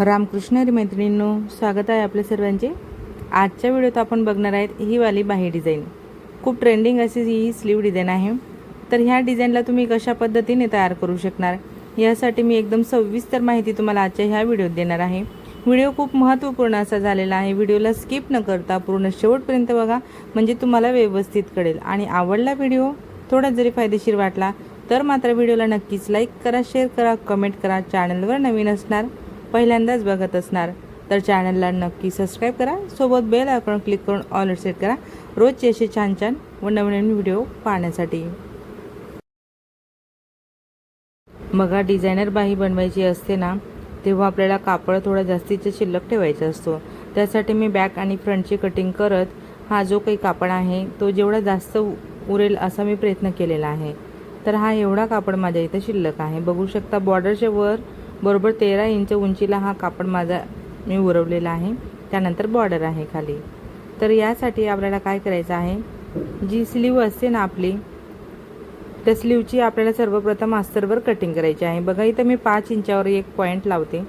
रामकृष्ण मैत्रिणींनो स्वागत आहे आपल्या सर्वांचे. आजच्या व्हिडिओत आपण बघणार आहेत ही वाली बाही डिझाईन. खूप ट्रेंडिंग अशी ही स्लीव डिझाईन आहे. तर ह्या डिझाईनला तुम्ही कशा पद्धतीने तयार करू शकणार? यासाठी मी एकदम सविस्तर माहिती तुम्हाला आजच्या ह्या व्हिडिओत देणार आहे. व्हिडिओ खूप महत्त्वपूर्ण असा झालेला आहे. व्हिडिओला स्किप न करता पूर्ण शेवटपर्यंत बघा म्हणजे तुम्हाला व्यवस्थित कळेल. आणि आवडला व्हिडिओ थोडा जरी फायदेशीर वाटला तर मात्र व्हिडिओला नक्कीच लाईक करा शेअर करा कमेंट करा चॅनलवर नवीन असणार. पहिल्यांदाच बघत असणार. तर चॅनलला नक्की सबस्क्राईब करा सोबत बेल आयकॉन क्लिक करून ऑल सेट करा. रोजचे असे छान छान व नवीन व्हिडिओ पाहण्यासाठी. मगा डिझायनर बाही बनवायची असते ना तेव्हा आपल्याला कापड थोडा जास्तीचा शिल्लक ठेवायचा असतो. त्यासाठी मी बॅक आणि फ्रंटची कटिंग करत हा जो काही कापड आहे तो जेवढा जास्त उरेल असा मी प्रयत्न केलेला आहे. तर हा एवढा कापड माझ्या इथं शिल्लक आहे. बघू शकता बॉर्डरच्या वर बरोबर तेरा इंच उंचीला हा कापड माझा मी उरवलेला आहे. त्यानंतर बॉर्डर आहे खाली. तर यासाठी आपल्याला काय करायचं आहे? जी स्लीव असते ना आपली त्या स्लीवची आपल्याला सर्वप्रथम अस्तरवर कटिंग करायची आहे. बघा इथं मी पाच इंचावर एक पॉईंट लावते.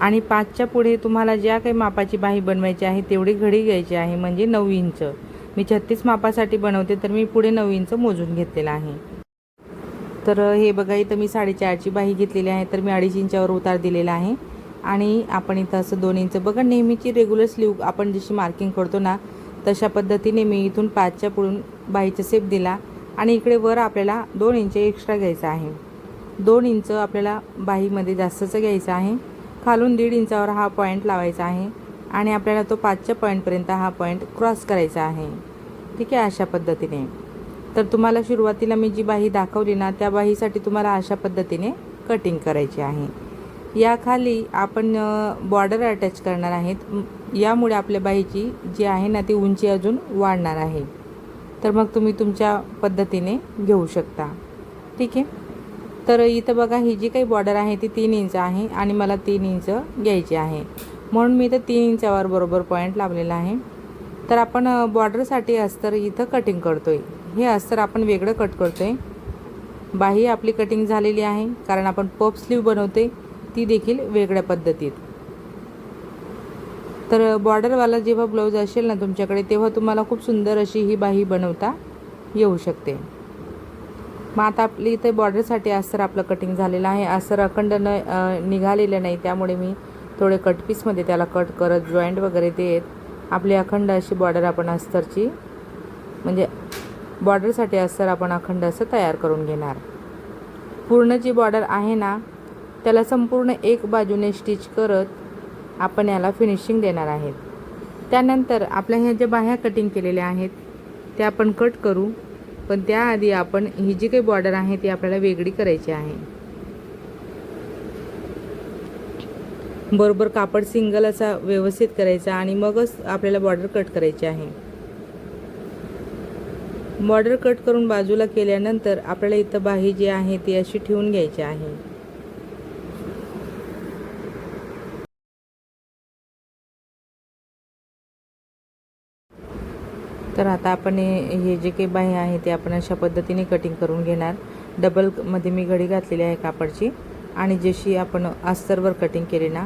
आणि पाचच्या पुढे तुम्हाला ज्या काही मापाची बाही बनवायची आहे तेवढी घडी घ्यायची आहे म्हणजे नऊ इंच. मी छत्तीस मापासाठी बनवते तर मी पुढे नऊ इंच मोजून घेतलेलं आहे. तर हे बघा इथं मी साडेचारची बाही घेतलेली आहे तर मी अडीच इंचावर उतार दिलेला आहे. आणि आपण इथं असं दोन इंच बघा नेहमीची रेग्युलर स्लीव आपण जशी मार्किंग करतो ना तशा पद्धतीने मी इथून पाचच्या पुढून बाहीचा सेप दिला. आणि इकडे वर आपल्याला दोन इंच एक्स्ट्रा घ्यायचा आहे. दोन इंच आपल्याला बाहीमध्ये जास्तचं घ्यायचं आहे. खालून दीड इंचावर हा पॉईंट लावायचा आहे. आणि आपल्याला तो पाचच्या पॉईंटपर्यंत हा पॉईंट क्रॉस करायचा आहे. ठीक आहे अशा पद्धतीने. तर तुम्हाला सुरुवातीला मी जी बाही दाखवली ना त्या बाहीसाठी तुम्हाला अशा पद्धतीने कटिंग करायची आहे. याखाली आपण बॉर्डर अटॅच करणार आहेत. यामुळे आपल्या बाहीची जी आहे ना ती उंची अजून वाढणार आहे. तर मग तुम्ही तुमच्या पद्धतीने घेऊ शकता. ठीक आहे? तर इथं बघा ही जी काही बॉर्डर आहे ती तीन इंच आहे आणि मला तीन इंच घ्यायची आहे. म्हणून मी इथं तीन इंचावर बरोबर पॉईंट लावलेला आहे. तर आपण बॉर्डरसाठी अस्तर इथं कटिंग करतो आहे हे अस्तर आपण वेगळं कट करतो आहे बाही आपली कटिंग झालेली आहे कारण आपण पप स्लीव बनवते ती देखील वेगळ्या पद्धतीत. तर बॉर्डरवाला जेव्हा ब्लाऊज असेल ना तुमच्याकडे तेव्हा तुम्हाला खूप सुंदर अशी ही बाही बनवता येऊ शकते. मग आता आपली इथे बॉर्डरसाठी अस्तर आपलं कटिंग झालेलं आहे. अस्तर अखंड न निघालेलं नाही त्यामुळे मी थोडे कटपीसमध्ये त्याला कट करत जॉईंट वगैरे देत आपली अखंड अशी बॉर्डर आपण अस्तरची म्हणजे बॉर्डरसाठी अस्तर आपण अखंड असं तयार करून घेणार. पूर्ण जी बॉर्डर आहे ना त्याला संपूर्ण एक बाजूने स्टिच करत आपण याला फिनिशिंग देणार आहेत. त्यानंतर आपल्या ह्या ज्या बाह्या कटिंग केलेल्या आहेत त्या आपण कट करू पण त्याआधी आपण ही जी काही बॉर्डर आहे ती आपल्याला वेगळी करायची आहे. बरोबर कापड सिंगल असा व्यवस्थित करायचा आणि मगच आपल्याला बॉर्डर कट करायची आहे. बॉर्डर कट करून बाजूला केल्यानंतर आपल्याला इथं बाही जी आहे ती अशी ठेवून घ्यायची आहे. तर आता आपण हे जे काही बाही आहे ते आपण अशा पद्धतीने कटिंग करून घेणार. डबलमध्ये मी घडी घातलेली आहे कापडची. आणि जशी आपण अस्तरवर कटिंग केली ना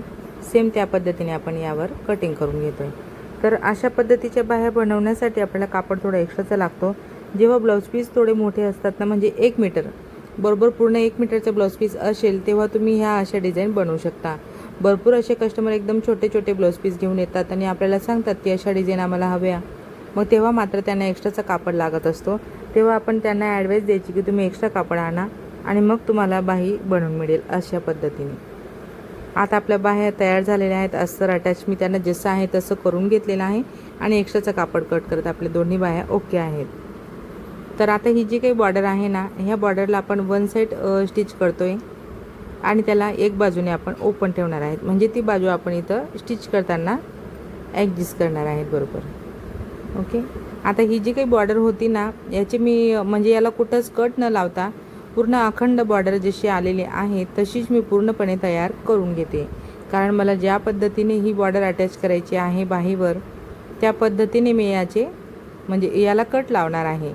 सेम त्या पद्धतीने आपण यावर कटिंग करून घेतो आहे तर अशा पद्धतीच्या बाह्या बनवण्यासाठी आपल्याला कापड थोडा एक्स्ट्राचा लागतो. जेव्हा ब्लाऊज पीस थोडे मोठे असतात ना म्हणजे एक मीटर बरोबर पूर्ण एक मीटरचा ब्लाऊज पीस असेल तेव्हा तुम्ही ह्या अशा डिझाईन बनवू शकता. भरपूर असे कस्टमर एकदम छोटे छोटे ब्लाऊज पीस घेऊन येतात आणि आपल्याला सांगतात की अशा डिझाईन आम्हाला हव्या. मग तेव्हा मात्र त्यांना एक्स्ट्राचा कापड लागत असतो. तेव्हा आपण त्यांना ॲडवाईस द्यायची की तुम्ही एक्स्ट्रा कापड आणा. आणि मग तुम्हाला बाही बनवून मिळेल अशा पद्धतीने. आता आपल्या बाह्या तयार झालेल्या आहेत अस्तर अटॅच मी त्यांना जसं आहे तसं करून घेतलेलं आहे आणि एक्स्ट्राचं कापड कट करत आपल्या दोन्ही बाह्या ओके आहेत. तर आता ही जी काही बॉर्डर आहे ना ह्या बॉर्डरला आपण वन साईड स्टिच करतो आहे आणि त्याला एक बाजूने आपण ओपन ठेवणार आहेत. म्हणजे ती बाजू आपण इथं स्टिच करताना ॲडजस्ट करणार आहेत बरोबर. ओके आता ही जी काही बॉर्डर होती ना याची मी म्हणजे याला कुठंच कट न लावता पूर्ण अखंड बॉर्डर जशी आलेली आहे तशीच मी पूर्णपणे तयार करून घेते. कारण मला ज्या पद्धतीने ही बॉर्डर अटॅच करायची आहे बाहीवर त्या पद्धतीने मी याचे म्हणजे याला कट लावणार आहे.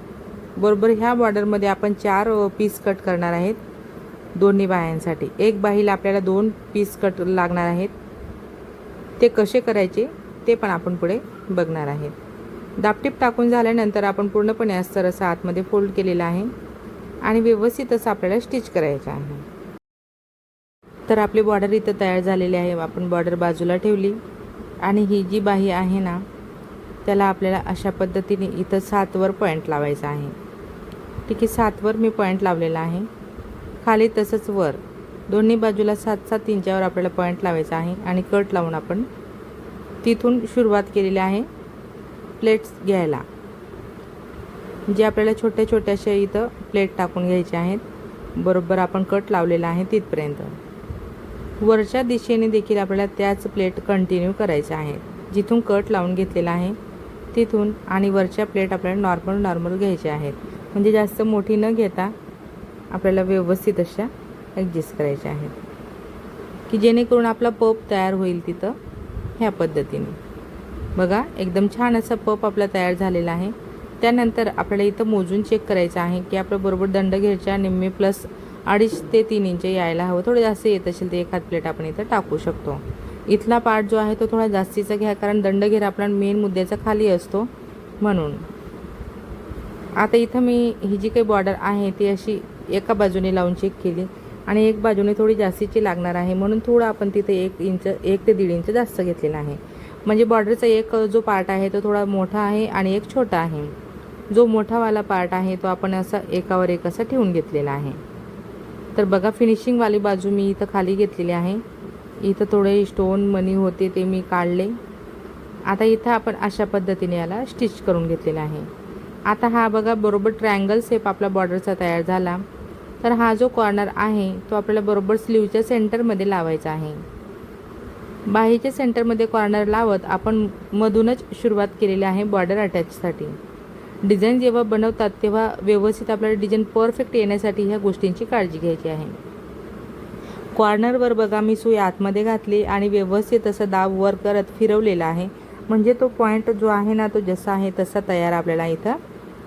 बरोबर ह्या बॉर्डरमध्ये आपण चार पीस कट करणार आहेत दोन्ही बाह्यांसाठी एक बाहीला आपल्याला दोन पीस कट लागणार आहेत. ते कसे करायचे ते पण आपण पुढे बघणार आहेत. दापटीप टाकून झाल्यानंतर आपण पूर्णपणे अस्तर असं आतमध्ये फोल्ड केलेला आहे. आणि व्यवस्थित असं आपल्याला स्टिच करायचं आहे. तर आपली बॉर्डर इथं तयार झालेली आहे. आपण बॉर्डर बाजूला ठेवली. आणि ही जी बाही आहे ना त्याला आपल्याला अशा पद्धतीने इथं सातवर पॉईंट लावायचा आहे. ठीक आहे सातवर मी पॉईंट लावलेला आहे. खाली तसंच वर. दोन्ही बाजूला सात सात इंचावर आपल्याला पॉईंट लावायचा आहे. आणि कट लावून आपण तिथून सुरुवात केलेली आहे. प्लेट्स घ्यायला. जे आपल्याला छोट्या छोट्याशा इथं प्लेट टाकून घ्यायचे आहेत. बरोबर आपण कट लावलेला आहे तिथपर्यंत. वरच्या दिशेने देखील आपल्याला त्याच प्लेट कंटिन्यू करायच्या आहेत जिथून कट लावून घेतलेला आहे तिथून आणि वरच्या प्लेट आपल्याला नॉर्मल नॉर्मल घ्यायच्या आहेत. म्हणजे जास्त मोठी न घेता आपल्याला व्यवस्थित अशा ॲडजस्ट करायच्या आहेत. की जेणेकरून आपला पप तयार होईल तिथं ह्या पद्धतीने. बघा एकदम छान असा पप आपला तयार झालेला आहे. त्यानंतर आपल्याला इथं मोजून चेक करायचं आहे की आपलं बरोबर दंडघेरच्या निम्मे प्लस अडीच ते तीन इंच यायला हवं. थोडं जास्त येत असेल तर एखाद प्लेट आपण इथं टाकू शकतो. इथला पार्ट जो आहे तो थोडा जास्तीचा घ्या कारण दंडघेर आपला मेन मुद्द्याचा खाली असतो म्हणून. आता इथं मी ही जी काही बॉर्डर आहे ती अशी एका बाजूने लावून चेक केली आणि एक बाजूने थोडी जास्तीची लागणार आहे. म्हणून थोडं आपण तिथे एक इंच एक ते दीड इंच जास्त घेतलेला आहे. म्हणजे बॉर्डरचा एक जो पार्ट आहे तो थोडा मोठा आहे आणि एक छोटा आहे. जो मोठावाला पार्ट आहे तो आपण असा एकावर एक असा ठेवून घेतलेला आहे. तर बघा फिनिशिंगवाली बाजू मी इथं खाली घेतलेली आहे. इथं थोडे स्टोन मनी होते ते मी काढले. आता इथं आपण अशा पद्धतीने याला स्टिच करून घेतलेला आहे. आता हा बघा बरोबर ट्रायंगल शेप आपला बॉर्डरचा तयार झाला. तर हा जो कॉर्नर आहे तो आपल्याला बरोबर स्लीवच्या सेंटरमध्ये लावायचा आहे. बाहीच्या सेंटरमध्ये कॉर्नर लावत आपण मधूनच सुरुवात केलेली आहे बॉर्डर अटॅचसाठी डिझाईन जेव्हा बनवतात तेव्हा व्यवस्थित आपल्याला डिझाईन परफेक्ट येण्यासाठी ह्या गोष्टींची काळजी घ्यायची आहे. कॉर्नरवर बघा मी सुई आतमध्ये घातली आणि व्यवस्थित असं दाब वर करत फिरवलेला आहे. म्हणजे तो पॉईंट जो आहे ना तो जसा आहे तसा तयार आपल्याला इथं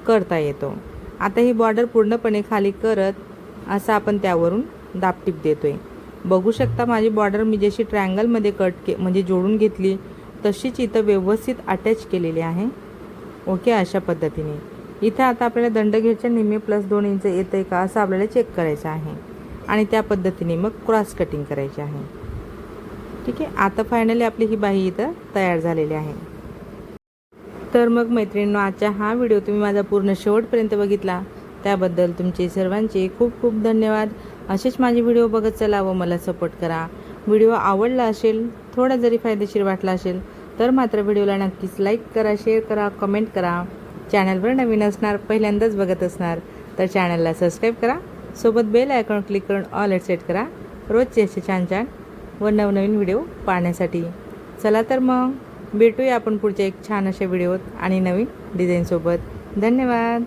करता येतो. आता ही बॉर्डर पूर्णपणे खाली करत असं आपण त्यावरून दापटीप आहे बघू शकता माझी बॉर्डर मी जशी ट्रायंगलमध्ये कट के म्हणजे जोडून घेतली तशीच इथं व्यवस्थित अटॅच केलेली आहे. ओके अशा पद्धतीने. इथं आता आपल्याला दंड दंडघेरच्या निम्मे प्लस दोन इंच येतं आहे का असं आपल्याला चेक करायचं आहे. आणि त्या पद्धतीने मग क्रॉस कटिंग करायची आहे. ठीक आहे? आता फायनली आपली ही बाही इथं तयार झालेली आहे. तर मग मैत्रिणींनो आजचा हा व्हिडिओ तुम्ही माझा पूर्ण शेवटपर्यंत बघितला. त्याबद्दल तुमचे सर्वांचे खूप खूप धन्यवाद. असेच माझे व्हिडिओ बघत चला व मला सपोर्ट करा. व्हिडिओ आवडला असेल थोडा जरी फायदेशीर वाटला असेल तर मात्र व्हिडिओला नक्कीच लाईक करा शेअर करा कमेंट करा. चॅनलवर नवीन असणार पहिल्यांदाच बघत असणार तर चॅनलला सबस्क्राईब करा. सोबत बेल आयकॉन क्लिक करून ऑल एट सेट करा. रोजचे असे छान छान व नवनवीन व्हिडिओ पाहण्यासाठी. चला तर मग भेटूया आपण पुढच्या एक छान अशा व्हिडिओत आणि नवीन डिझाईनसोबत धन्यवाद!